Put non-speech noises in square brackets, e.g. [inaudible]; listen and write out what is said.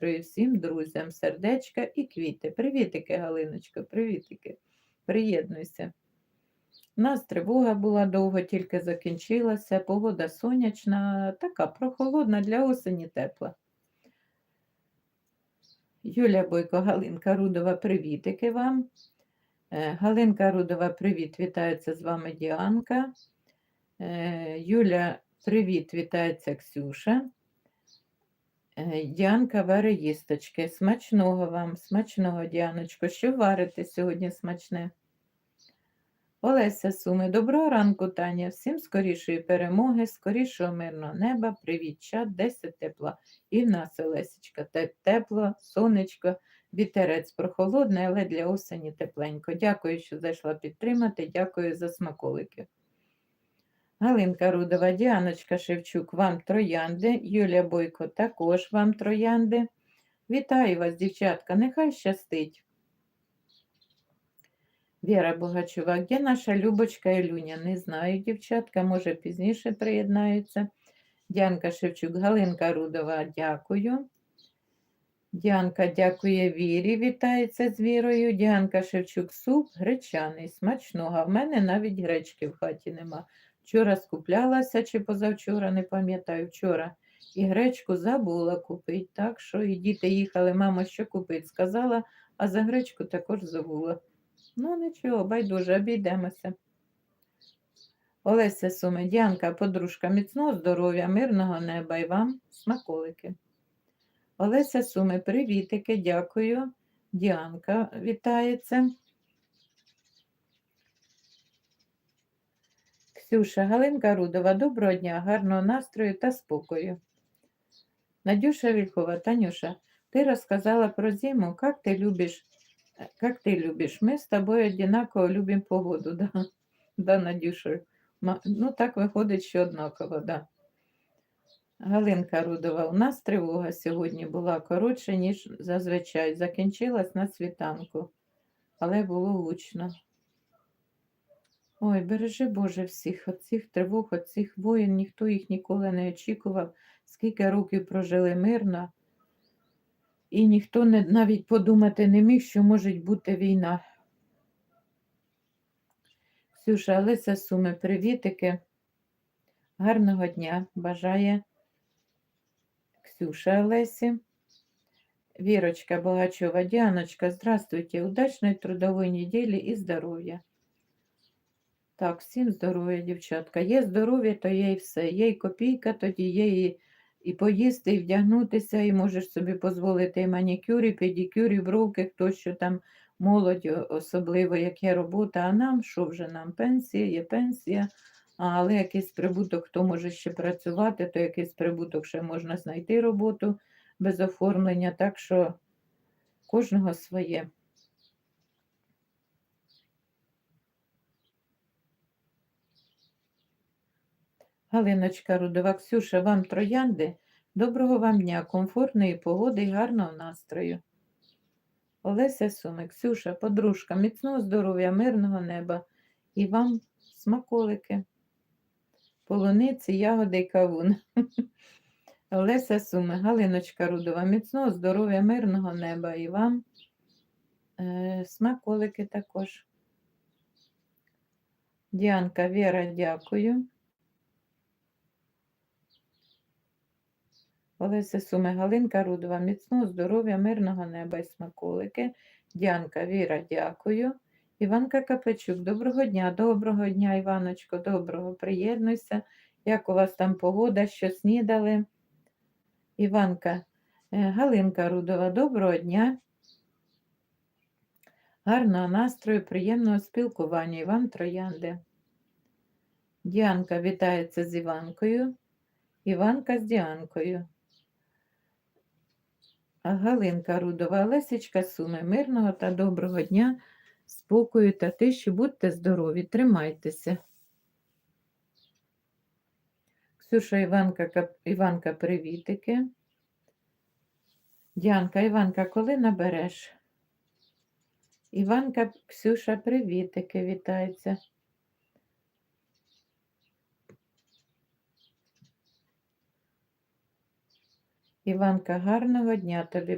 настрою, всім друзям, сердечка і квіти. Привітики, Галиночко, привітики. Приєднуйся. У нас тривога була довго, тільки закінчилася. Погода сонячна, така прохолодна для осені тепла. Юля Бойко, Галинка Рудова, привітики вам. Е, Галинка Рудова, привіт, вітається з вами Діанка. Е, Юля, привіт, вітається Ксюша. Е, Діанка варить їсточки. Смачного вам, смачного, Діаночко. Що варите сьогодні смачне? Олеся Суми, доброго ранку, Таня. Всім скорішої перемоги, скорішого мирного неба. Привіт, чат, 10 тепла. І в нас, Олесечка, тепло, сонечко, вітерець прохолодний, але для осені тепленько. Дякую, що зайшла підтримати. Дякую за смаколики. Галинка Рудова, Діаночка Шевчук, вам троянди. Юлія Бойко, також вам троянди. Вітаю вас, дівчатка, нехай щастить. Віра Богачова, де наша Любочка і Люня? Не знаю, дівчатка, може пізніше приєднаються. Діанка Шевчук, Галинка Рудова, дякую. Діанка дякує Вірі, вітається з Вірою. Діанка Шевчук, суп гречаний, смачного. А в мене навіть гречки в хаті нема. Вчора скуплялася чи позавчора, не пам'ятаю, вчора. І гречку забула купити. Так що і діти їхали, мамо, що купити, сказала, а за гречку також забула. Ну, нічого, байдуже, обійдемося. Олеся Суми, Діанка, подружка, міцного здоров'я, мирного неба і вам смаколики. Олеся Суми, привітики, дякую. Діанка вітається. Ксюша, Галинка Рудова, доброго дня, гарного настрою та спокою. Надюша Вільхова, Танюша, ты рассказала про зиму, как ты любишь, э, как ты любишь. Мы с тобой одинаково любим погоду, [laughs] да, да Надюша. Ма- Ну, так виходить, що однаково, да. Галинка Рудова, у нас тривога сьогодні була коротше, ніж зазвичай. Закінчилась на світанку, але було гучно. Ой, бережи Боже всіх, от цих тривог, от цих воїн, ніхто їх ніколи не очікував, скільки років прожили мирно, і ніхто не, навіть подумати не міг, що може бути війна. Ксюша, Олеся Суми, привітики. Гарного дня бажає Ксюша Олесі. Вірочка Богачова, Діаночка, здравствуйте, удачної трудової неділі і здоров'я. Так, всім здоров'я, дівчатка. Є здоров'я, то є і все. Є і копійка, тоді є і, і поїсти, і вдягнутися, і можеш собі дозволити і манікюр, і педикюр, і бровки, хто що там молодь, особливо, як є робота. А нам, що вже нам? Пенсія, є пенсія, але якийсь прибуток, хто може ще працювати, то якийсь прибуток ще можна знайти роботу без оформлення. Так що кожного своє. Галиночка Рудова, Ксюша, вам троянди. Доброго вам дня, комфортної погоди і гарного настрою. Олеся Суми, Ксюша, подружка, міцного здоров'я, мирного неба і вам смаколики, полуниці, ягоди і кавун. [laughs] Олеся Суми, Галиночка Рудова, міцного здоров'я, мирного неба і вам е, смаколики також. Діанка Віра, дякую. Олеся Суми, Галинка Рудова, міцного здоров'я, мирного неба і смаколики. Діанка Віра, дякую. Іванка Капечук, доброго дня, доброго дня, Іваночко, доброго, приєднуйся. Як у вас там погода, що снідали? Іванка, е, Галинка Рудова, доброго дня. Гарного настрою, приємного спілкування. Іван Троянди. Діанка вітається з Іванкою. Іванка з Діанкою. Галинка Рудова, Лесечка Суми, мирного та доброго дня, спокою та тиші, будьте здорові, тримайтеся. Ксюша Іванка, Іванка, привітики. Діанка, Іванка, коли набереш? Іванка, Ксюша, привітики, вітається. Іванка, гарного дня тобі